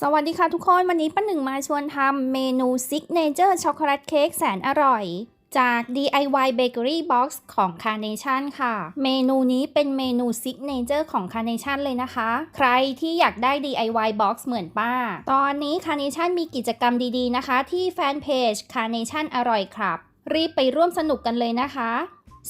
สวัสดีค่ะทุกคนวันนี้ป้าหนึ่งมาชวนทำเมนูซิกเนเจอร์ช็อกโกแลตเค้กแสนอร่อย จาก DIY Bakery Box ของ Carnation ค่ะ เมนูนี้เป็นเมนูซิกเนเจอร์ของ Carnation เลยนะคะ ใครที่อยากได้ DIY Box เหมือนป้า ตอนนี้ Carnation มีกิจกรรมดีๆนะคะ ที่แฟนเพจ Carnation อร่อยครับ รีบไปร่วมสนุกกันเลยนะคะ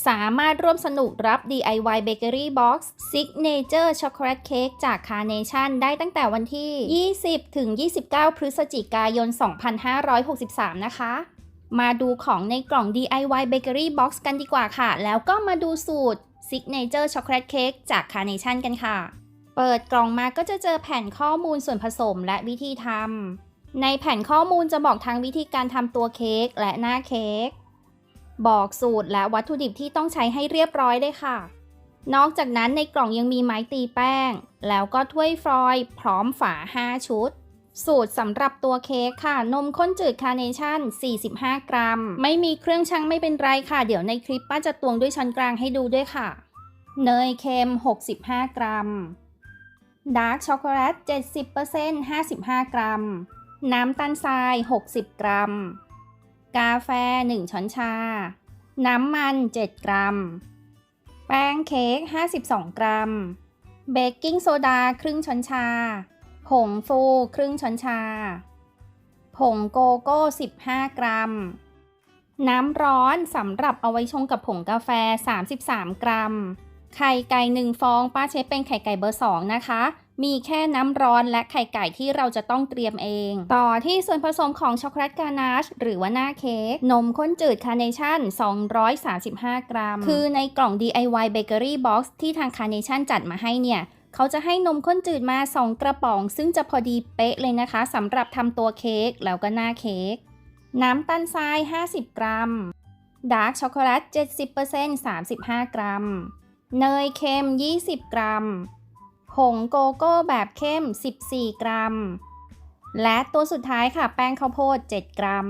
สามารถร่วมสนุกรับ DIY Bakery Box Signature Chocolate Cake จาก Carnation ได้ตั้งแต่วันที่ 20 ถึง 29 พฤศจิกายน 2563 นะคะ มาดูของในกล่อง DIY Bakery Box กันดีกว่าค่ะ แล้วก็มาดูสูตร Signature Chocolate Cake จาก Carnation กันค่ะ เปิดกล่องมาก็จะเจอแผ่นข้อมูลส่วนผสมและวิธีทำในแผ่นข้อมูลจะบอกทั้งวิธีการทำตัวเค้กและหน้าเค้ก บอกสูตรและวัตถุดิบที่ต้องใช้ให้เรียบร้อยเลยค่ะ นอกจากนั้นในกล่องยังมีไม้ตีแป้ง แล้วก็ถ้วยฟรอยล์พร้อมฝา 5 ชุด สูตรสำหรับตัวเค้กค่ะ นมข้นจืดคาร์เนชั่น 45 กรัม ไม่มีเครื่องชั่งไม่เป็นไรค่ะ เดี๋ยวในคลิปป้าจะตวงด้วยช้อนกลางให้ดูด้วยค่ะ เนยเค็ม 65 กรัมดาร์กช็อกโกแลต 70% 55 กรัม น้ำตาลทราย 60 กรัม กาแฟ 1 ช้อนชา น้ำมัน 7 กรัม แป้งเค้ก 52 กรัม เบกกิ้งโซดา ครึ่งช้อนชา ผงฟูครึ่งช้อนชา ผงโกโก้ 15 กรัม น้ำร้อนสำหรับเอาไว้ชงกับผงกาแฟ 33 กรัม ไข่ไก่1ฟอง ป้าเชฟเป็นไข่ไก่เบอร์2นะคะ มีแค่น้ำร้อนและไข่ไก่ที่เราจะต้องเตรียมเอง ต่อที่ส่วนผสมของช็อกโกแลตกานาชหรือว่าหน้าเค้กนมข้นจืดคาร์เนชั่น 235 กรัม คือในกล่อง DIY Bakery Box ที่ทางคาร์เนชั่นจัดมาให้เนี่ยเขาจะให้นมข้นจืดมา 2 กระป๋อง ซึ่งจะพอดีเป๊ะเลยนะคะสำหรับทำตัวเค้กแล้วก็หน้าเค้กน้ำตาลทราย 50 กรัมดาร์กช็อกโกแลต 70% 35 กรัม เนยเค็ม 20 กรัม ผงโกโก้แบบเข้ม 14 กรัม และตัวสุดท้ายค่ะ แป้งข้าวโพด 7 กรัม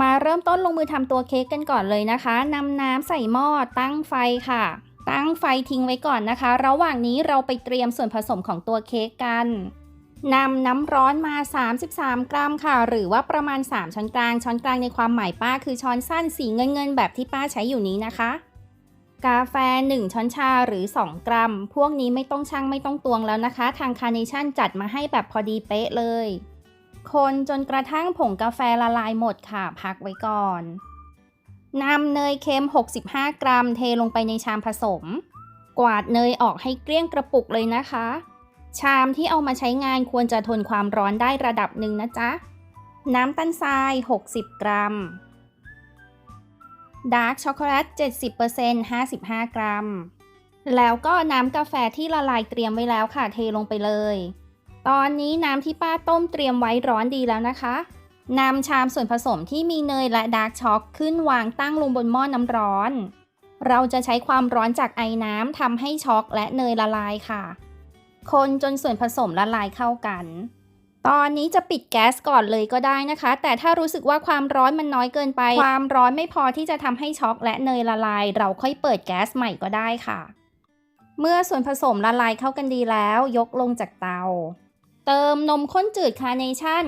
มาเริ่มต้นลงมือทำตัวเค้กกันก่อนเลยนะคะนำน้ำใส่หม้อตั้งไฟค่ะ ตั้งไฟทิ้งไว้ก่อนนะคะ ระหว่างนี้เราไปเตรียมส่วนผสมของตัวเค้กกันนำน้ำร้อนมา 33 กรัมค่ะ หรือว่าประมาณ 3 ช้อนกลาง ช้อนกลางในความหมายป้าคือช้อนสั้นสีเงินเงินๆแบบที่ป้าใช้อยู่นี้นะคะ กาแฟ 1 ช้อนชาหรือ 2 กรัม พวกนี้ไม่ต้องชั่งไม่ต้องตวงแล้วนะคะ ทางคาร์เนชั่นจัดมาให้แบบพอดีเป๊ะเลย คนจนกระทั่งผงกาแฟละลายหมดค่ะ พักไว้ก่อนนำเนยเค็ม 65 กรัม เทลงไปในชามผสม กวาดเนยออกให้เกลี้ยงกระปุกเลยนะคะ ชามที่เอามาใช้งานควรจะทนความร้อนได้ระดับหนึ่งนะจ๊ะ น้ำตาลทราย 60 กรัม ดาร์กช็อกโกแลต 70% 55 กรัม แล้วก็น้ำกาแฟที่ละลายเตรียมไว้แล้วค่ะ เทลงไปเลย ตอนนี้น้ำที่ป้าต้มเตรียมไว้ร้อนดีแล้วนะคะนำชามส่วนผสมที่มีเนยและดาร์กช็อกขึ้นวางตั้งลงบนหม้อน้ำร้อน เราจะใช้ความร้อนจากไอน้ำทำให้ช็อกและเนยละลายค่ะ คนจนส่วนผสมละลายเข้ากัน ตอนนี้จะปิดแก๊สก่อนเลยก็ได้นะคะ แต่ถ้ารู้สึกว่าความร้อนมันน้อยเกินไป ความร้อนไม่พอที่จะทำให้ช็อกและเนยละลาย เราค่อยเปิดแก๊สใหม่ก็ได้ค่ะ เมื่อส่วนผสมละลายเข้ากันดีแล้ว ยกลงจากเตา เติมนมข้นจืดคาร์เนชั่น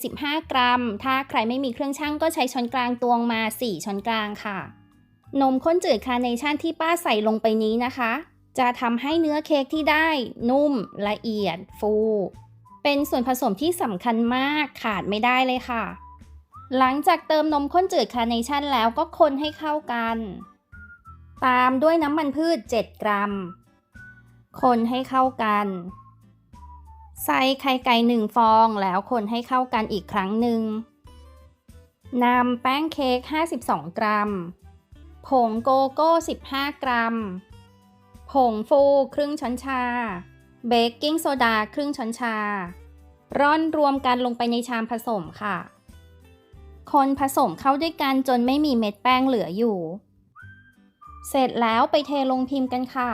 45 กรัม ถ้าใครไม่มีเครื่องชั่งก็ใช้ช้อนกลางตวงมา 4 ช้อนกลางค่ะ นมข้นจืดคาร์เนชั่นที่ป้าใส่ลงไปนี้นะคะ จะทำให้เนื้อเค้กที่ได้ นุ่มละเอียดฟู เป็นส่วนผสมที่สำคัญมากขาดไม่ได้เลยค่ะ หลังจากเติมนมข้นจืดคาร์เนชั่นแล้วก็คนให้เข้ากัน ตามด้วยน้ำมันพืช 7 กรัม คนให้เข้ากัน ใส่ไข่ไก่หนึ่งฟองแล้วคนให้เข้ากันอีกครั้งหนึ่งนำแป้งเค้ก 52 กรัม ผงโกโก้ 15 กรัม ผงฟูครึ่งช้อนชา เบกกิ้งโซดาครึ่งช้อนชา ร่อนรวมกันลงไปในชามผสมค่ะ คนผสมเข้าด้วยกันจนไม่มีเม็ดแป้งเหลืออยู่ เสร็จแล้วไปเทลงพิมพ์กันค่ะ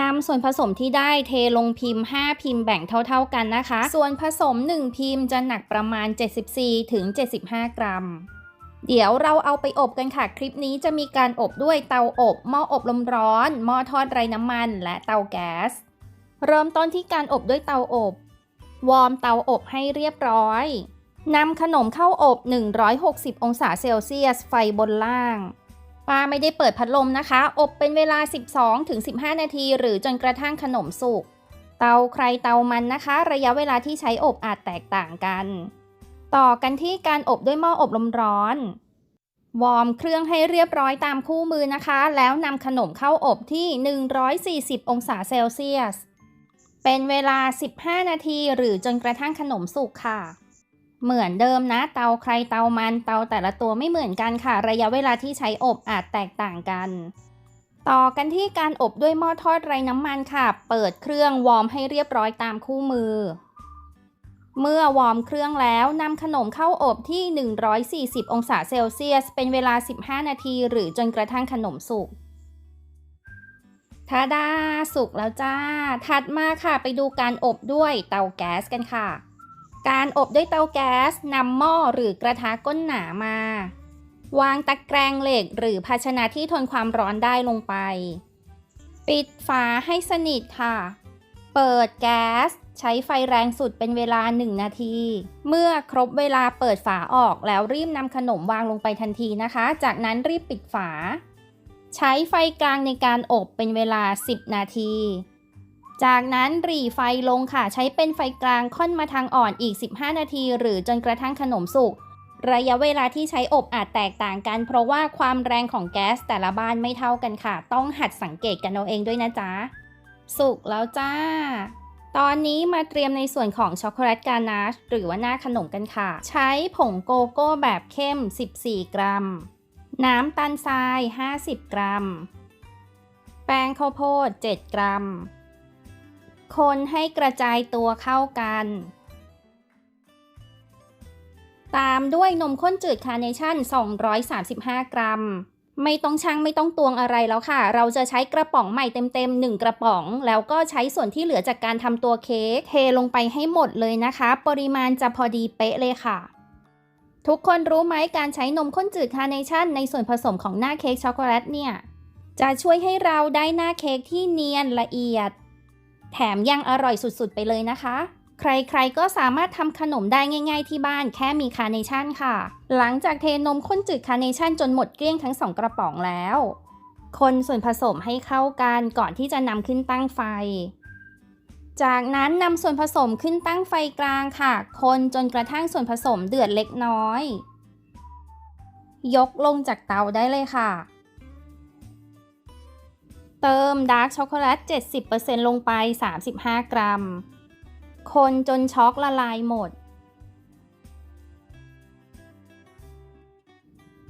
นำส่วนผสมที่ได้เทลงพิมพ์ 5 พิมพ์แบ่งเท่า ๆกันนะคะ ส่วนผสม 1 พิมพ์จะหนักประมาณ 74ถึง75 กรัม เดี๋ยวเราเอาไปอบกันค่ะ คลิปนี้จะมีการอบด้วยเตาอบ หม้ออบลมร้อน หม้อทอดไร้น้ำมัน และเตาแก๊ส เริ่มต้นที่การอบด้วยเตาอบ วอร์มเตาอบให้เรียบร้อยนำขนมเข้าอบ 160 องศาเซลเซียส ไฟบนล่าง ป้าไม่ได้เปิดพัดลมนะคะ อบเป็นเวลา 12-15 นาที หรือจนกระทั่งขนมสุก เตาใครเตามันนะคะ ระยะเวลาที่ใช้อบอาจแตกต่างกัน ต่อกันที่การอบด้วยหม้ออบลมร้อน วอร์มเครื่องให้เรียบร้อยตามคู่มือนะคะ แล้วนำขนมเข้าอบที่ 140 องศาเซลเซียส เป็นเวลา 15 นาทีหรือจนกระทั่งขนมสุกค่ะ เหมือนเดิมนะ เตาใครเตามันเตาแต่ละตัวไม่เหมือนกันค่ะ ระยะเวลาที่ใช้อบอาจแตกต่างกัน ต่อกันที่การอบด้วยหม้อทอดไร้น้ำมันค่ะ เปิดเครื่องวอร์มให้เรียบร้อยตามคู่มือ เมื่อวอร์มเครื่องแล้วนำขนมเข้าอบที่ 140 องศาเซลเซียส เป็นเวลา 15 นาที หรือจนกระทั่งขนมสุก ทาดาสุกแล้วจ้า ถัดมาค่ะไปดูการอบด้วยเตาแก๊สกันค่ะ การอบด้วยเตาแก๊สนำหม้อหรือกระทะก้นหนามา วางตะแกรงเหล็กหรือภาชนะที่ทนความร้อนได้ลงไป ปิดฝาให้สนิทค่ะ เปิดแก๊สใช้ไฟแรงสุดเป็นเวลา 1 นาที เมื่อครบเวลาเปิดฝาออกแล้วรีบนำขนมวางลงไปทันทีนะคะ จากนั้นรีบปิดฝา ใช้ไฟกลางในการอบเป็นเวลา 10 นาที จากนั้นหรี่ไฟลงค่ะ ใช้เป็นไฟกลางค่อนมาทางอ่อนอีก 15 นาที หรือจนกระทั่งขนมสุก ระยะเวลาที่ใช้อบอาจแตกต่างกัน เพราะว่าความแรงของแก๊สแต่ละบ้านไม่เท่ากันค่ะ ต้องหัดสังเกตกันเอาเองด้วยนะจ๊ะ สุกแล้วจ้า ตอนนี้มาเตรียมในส่วนของช็อกโกแลตกานาชหรือว่าหน้าขนมกันค่ะ ใช้ผงโกโก้แบบเข้ม 14 กรัม น้ำตาลทราย 50 กรัม แป้งข้าวโพด 7 กรัม คนให้กระจายตัวเข้ากัน ตามด้วยนมข้นจืดคาร์เนชั่น 235 กรัม ไม่ต้องชั่งไม่ต้องตวงอะไรแล้วค่ะ เราจะใช้กระป๋องใหม่เต็มๆ 1 กระป๋อง แล้วก็ใช้ส่วนที่เหลือจากการทำตัวเค้กเทลงไปให้หมดเลยนะคะ ปริมาณจะพอดีเป๊ะเลยค่ะ ทุกคนรู้ไหมการใช้นมข้นจืดคาร์เนชั่นในส่วนผสมของหน้าเค้กช็อกโกแลตเนี่ย จะช่วยให้เราได้หน้าเค้กที่เนียนละเอียด แถมยังอร่อยสุดๆไปเลยนะคะ ใครๆก็สามารถทำขนมได้ง่ายๆที่บ้านแค่มีคาร์เนชั่นค่ะ หลังจากเทนมข้นจืดคาร์เนชั่นจนหมดเกลี้ยงทั้งสองกระป๋องแล้ว คนส่วนผสมให้เข้ากันก่อนที่จะนำขึ้นตั้งไฟ จากนั้นนำส่วนผสมขึ้นตั้งไฟกลางค่ะ คนจนกระทั่งส่วนผสมเดือดเล็กน้อย ยกลงจากเตาได้เลยค่ะ เติมดาร์กช็อกโกแลต 70%ลงไป 35 กรัม คนจนช็อกละลายหมด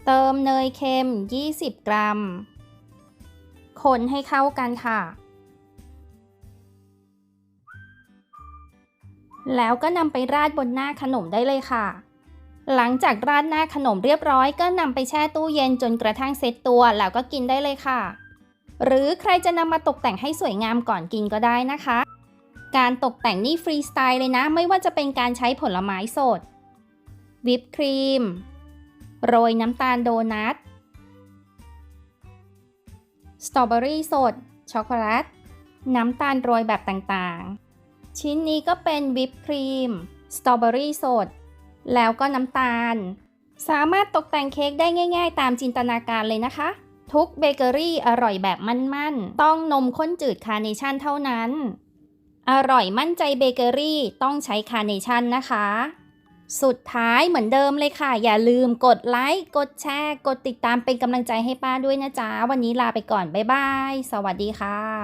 เติมเนยเค็ม 20 กรัม คนให้เข้ากันค่ะ แล้วก็นำไปราดบนหน้าขนมได้เลยค่ะ หลังจากราดหน้าขนมเรียบร้อย ก็นำไปแช่ตู้เย็นจนกระทั่งเซ็ตตัวแล้วก็กินได้เลยค่ะ หรือใครจะนำมาตกแต่งให้สวยงามก่อนกินก็ได้นะคะ การตกแต่งนี่ฟรีสไตล์เลยนะ ไม่ว่าจะเป็นการใช้ผลไม้สด วิปครีม โรยน้ำตาลโดนัท สตรอเบอรี่สด ช็อกโกแลต น้ำตาลโรยแบบต่างๆ ชิ้นนี้ก็เป็นวิปครีม สตรอเบอรี่สด แล้วก็น้ำตาล สามารถตกแต่งเค้กได้ง่าย ๆ ตามจินตนาการเลยนะคะ ทุกเบเกอรี่อร่อยแบบมั่นๆ ต้องนมข้นจืดคาร์เนชั่นเท่านั้น อร่อยมั่นใจเบเกอรี่ต้องใช้คาร์เนชั่นนะคะ สุดท้ายเหมือนเดิมเลยค่ะ อย่าลืมกดไลค์ กดแชร์ กดติดตามเป็นกำลังใจให้ป้าด้วยนะจ๊ะ วันนี้ลาไปก่อน บ๊ายบาย สวัสดีค่ะ